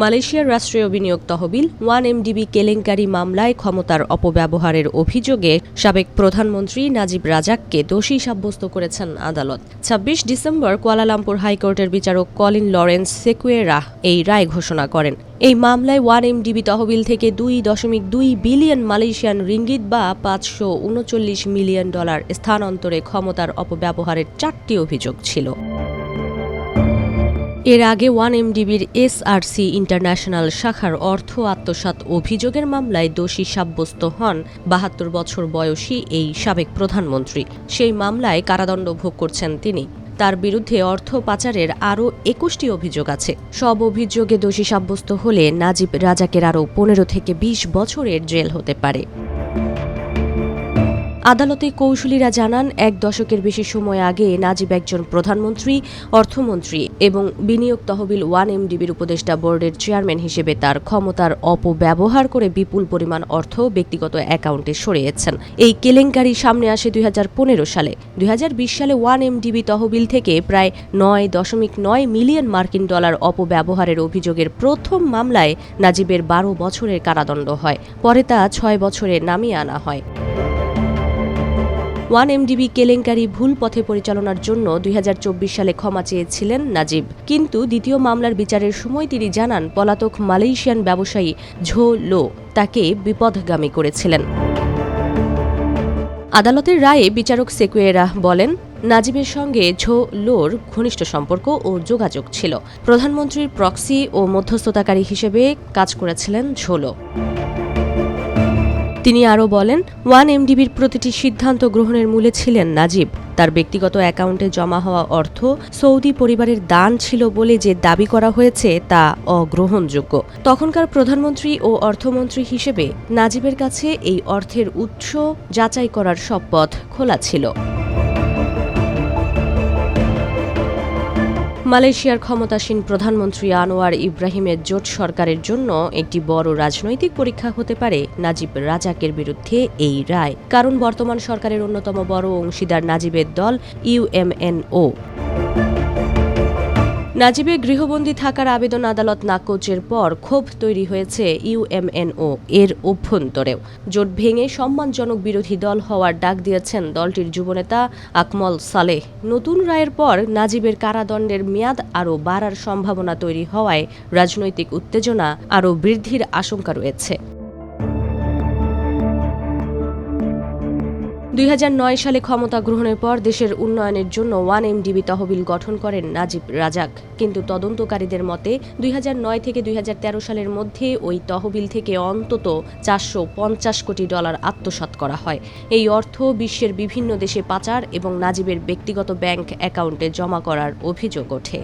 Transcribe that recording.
মালয়েশিয়ার রাষ্ট্রীয় বিনিয়োগ তহবিল ওয়ান এমডিবি কেলেঙ্কারি মামলায় ক্ষমতার অপব্যবহারের অভিযোগে সাবেক প্রধানমন্ত্রী নাজিব রাজাককে দোষী সাব্যস্ত করেছেন আদালত। ছাব্বিশ ডিসেম্বর কুয়ালালামপুর হাইকোর্টের বিচারক কলিন লরেন্স সেকুয়েরা এই রায় ঘোষণা করেন। এই মামলায় ওয়ান এমডিবি তহবিল থেকে দুই দশমিক দুই বিলিয়ন মালয়েশিয়ান রিঙ্গিত বা পাঁচশো উনচল্লিশ মিলিয়ন ডলার স্থানান্তরে ক্ষমতার অপব্যবহারের চারটি অভিযোগ ছিল। এর আগে ওয়ান এমডিবির এসআরসি ইন্টারন্যাশনাল শাখার অর্থ আত্মসাৎ অভিযোগের মামলায় দোষী সাব্যস্ত হন বাহাত্তর বছর বয়সী এই সাবেক প্রধানমন্ত্রী। সেই মামলায় কারাদণ্ড ভোগ করছেন তিনি। তার বিরুদ্ধে অর্থ পাচারের আরও একুশটি অভিযোগ আছে। সব অভিযোগে দোষী সাব্যস্ত হলে নাজিব রাজাকের আরও পনেরো থেকে বিশ বছরের জেল হতে পারে। আদালতে কৌশলীরা জানান, এক দশকের বেশি সময় আগে নাজিব একজন প্রধানমন্ত্রী, অর্থমন্ত্রী এবং বিনিয়োগ তহবিল ওয়ান এমডিবির উপদেষ্টা বোর্ডের চেয়ারম্যান হিসেবে তার ক্ষমতার অপব্যবহার করে বিপুল পরিমাণ অর্থ ব্যক্তিগত অ্যাকাউন্টে সরিয়েছেন। এই কেলেঙ্কারি সামনে আসে দুই হাজার পনেরো সালে। দুই হাজার বিশ সালে ওয়ান এমডিবি তহবিল থেকে প্রায় নয় দশমিক নয় মিলিয়ন মার্কিন ডলার অপব্যবহারের অভিযোগের প্রথম মামলায় নাজিবের বারো বছরের কারাদণ্ড হয়। পরে তা ছয় বছরে নামিয়ে আনা হয়। ওয়ান এমডিবি কেলেঙ্কারি ভুল পথে পরিচালনার জন্য দুই হাজার চব্বিশ সালে ক্ষমা চেয়েছিলেন নাজিব। কিন্তু দ্বিতীয় মামলার বিচারের সময় তিনি জানান, পলাতক মালয়েশিয়ান ব্যবসায়ী ঝো লো তাকে বিপদগামী করেছিলেন। আদালতের রায়ে বিচারক সেকুয়েরা বলেন, নাজিবের সঙ্গে ঝো লোর ঘনিষ্ঠ সম্পর্ক ও যোগাযোগ ছিল। প্রধানমন্ত্রীর প্রক্সি ও মধ্যস্থতাকারী হিসেবে কাজ করেছিলেন ঝোলো তিনি আরও বলেন, ওয়ান এমডিবির প্রতিটি সিদ্ধান্ত গ্রহণের মূলে ছিলেন নাজিব। তার ব্যক্তিগত অ্যাকাউন্টে জমা হওয়া অর্থ সৌদি পরিবারের দান ছিল বলে যে দাবি করা হয়েছে তা অগ্রহণযোগ্য। তখনকার প্রধানমন্ত্রী ও অর্থমন্ত্রী হিসেবে নাজিবের কাছে এই অর্থের উৎস যাচাই করার সব পথ খোলা ছিল। মালয়েশিয়ার ক্ষমতাসীন প্রধানমন্ত্রী আনোয়ার ইব্রাহিমের জোট সরকারের জন্য একটি বড় রাজনৈতিক পরীক্ষা হতে পারে নাজিব রাজাকের বিরুদ্ধে এই রায়। কারণ বর্তমান সরকারের অন্যতম বড় অংশীদার নাজিবের দল ইউএমএনও নাজিবের গৃহবন্দী থাকার আবেদন আদালত নাকচের পর ক্ষোভ তৈরি হয়েছে ইউএমএনও এর অভ্যন্তরেও। জোট ভেঙে সম্মানজনক বিরোধী দল হওয়ার ডাক দিয়েছেন দলটির যুবনেতা আকমল সালেহ। নতুন রায়ের পর নাজিবের কারাদণ্ডের মেয়াদ আরও বাড়ার সম্ভাবনা তৈরি হওয়ায় রাজনৈতিক উত্তেজনা আরও বৃদ্ধির আশঙ্কা রয়েছে। দুই হাজার নয় সালে ক্ষমতা গ্রহণের পর দেশের উন্নয়নের জন্য ওয়ান এমডিবি তহবিল গঠন করেন নাজিব রাজাক। কিন্তু তদন্তকারীদের মতে, দুই হাজার নয় থেকে দুই হাজার তেরো সালের মধ্যে ওই তহবিল থেকে অন্তত চারশো পঞ্চাশ কোটি ডলার আত্মসাৎ করা হয়। এই অর্থ বিশ্বের বিভিন্ন দেশে পাচার এবং নাজিবের ব্যক্তিগত ব্যাংক অ্যাকাউন্টে জমা করার অভিযোগ ওঠে।